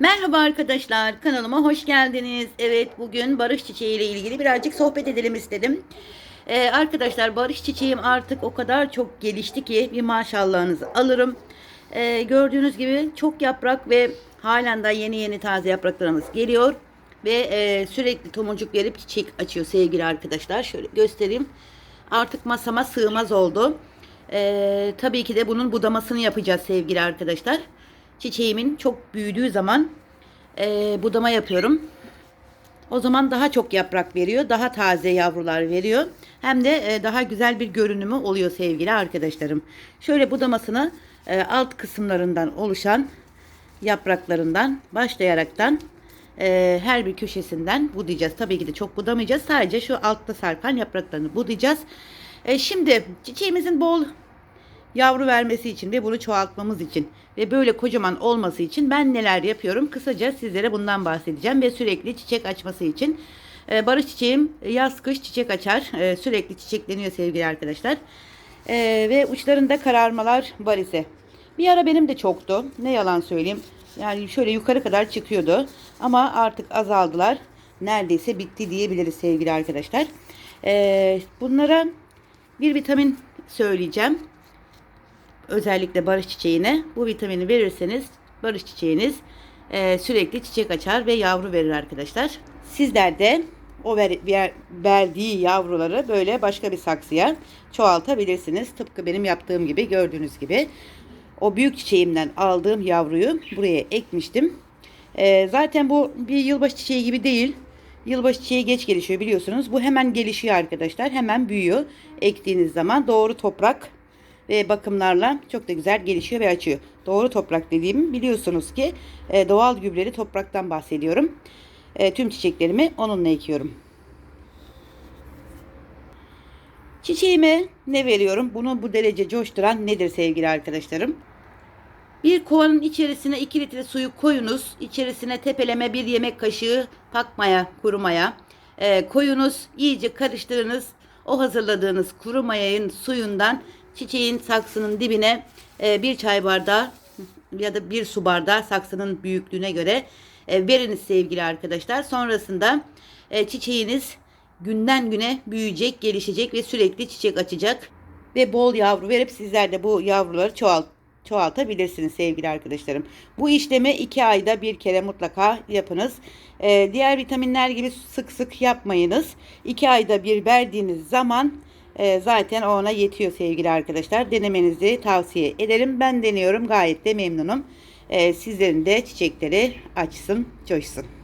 Merhaba arkadaşlar, kanalıma hoş geldiniz. Evet, bugün barış çiçeği ile ilgili birazcık sohbet edelim istedim. Ee, arkadaşlar barış çiçeğim artık o kadar çok gelişti ki bir maşallahınızı alırım. Ee, gördüğünüz gibi çok yaprak ve halen daha yeni yeni taze yapraklarımız geliyor. Ve e, sürekli tomurcuk verip çiçek açıyor sevgili arkadaşlar. Şöyle göstereyim. Artık masama sığmaz oldu. Ee, tabii ki de bunun budamasını yapacağız sevgili arkadaşlar. Çiçeğimin çok büyüdüğü zaman e, budama yapıyorum. O zaman daha çok yaprak veriyor. Daha taze yavrular veriyor. Hem de e, daha güzel bir görünümü oluyor sevgili arkadaşlarım. Şöyle budamasını e, alt kısımlarından oluşan yapraklarından başlayaraktan e, her bir köşesinden budayacağız. Tabii ki de çok budamayacağız. Sadece şu altta sarkan yapraklarını budayacağız. E, şimdi çiçeğimizin bol yavru vermesi için ve bunu çoğaltmamız için ve böyle kocaman olması için ben neler yapıyorum? Kısaca sizlere bundan bahsedeceğim ve sürekli çiçek açması için. Ee, barış çiçeğim yaz kış çiçek açar. Ee, sürekli çiçekleniyor sevgili arkadaşlar. Ee, ve uçlarında kararmalar var ise. Bir ara benim de çoktu. Ne yalan söyleyeyim. Yani şöyle yukarı kadar çıkıyordu. Ama artık azaldılar. Neredeyse bitti diyebiliriz sevgili arkadaşlar. Bunlara bir vitamin söyleyeceğim özellikle barış çiçeğine bu vitamini verirseniz barış çiçeğiniz e, sürekli çiçek açar ve yavru verir arkadaşlar. Sizler de o ver, ver, verdiği yavruları böyle başka bir saksıya çoğaltabilirsiniz. Tıpkı benim yaptığım gibi gördüğünüz gibi. O büyük çiçeğimden aldığım yavruyu buraya ekmiştim. E, zaten bu bir yılbaşı çiçeği gibi değil. Yılbaşı çiçeği geç gelişiyor biliyorsunuz. Bu hemen gelişiyor arkadaşlar. Hemen büyüyor. Ektiğiniz zaman doğru toprak ve bakımlarla çok da güzel gelişiyor ve açıyor. Doğru toprak dediğim biliyorsunuz ki e, doğal gübreli topraktan bahsediyorum. E, tüm çiçeklerimi onunla ekiyorum. Çiçeğime ne veriyorum? Bunu bu derece coşturan nedir sevgili arkadaşlarım? Bir kovanın içerisine 2 litre suyu koyunuz. İçerisine tepeleme bir yemek kaşığı pakmaya, kuru maya e, koyunuz. İyice karıştırınız. O hazırladığınız kuru mayanın suyundan çiçeğin saksının dibine e, bir çay bardağı ya da bir su bardağı saksının büyüklüğüne göre e, veriniz sevgili arkadaşlar. Sonrasında e, çiçeğiniz günden güne büyüyecek, gelişecek ve sürekli çiçek açacak ve bol yavru verip sizler de bu yavruları çoğalt çoğaltabilirsiniz sevgili arkadaşlarım. Bu işlemi iki ayda bir kere mutlaka yapınız. Ee, diğer vitaminler gibi sık sık yapmayınız. İki ayda bir verdiğiniz zaman e, zaten ona yetiyor sevgili arkadaşlar. Denemenizi tavsiye ederim. Ben deniyorum gayet de memnunum. E, sizlerin de çiçekleri açsın, coşsun.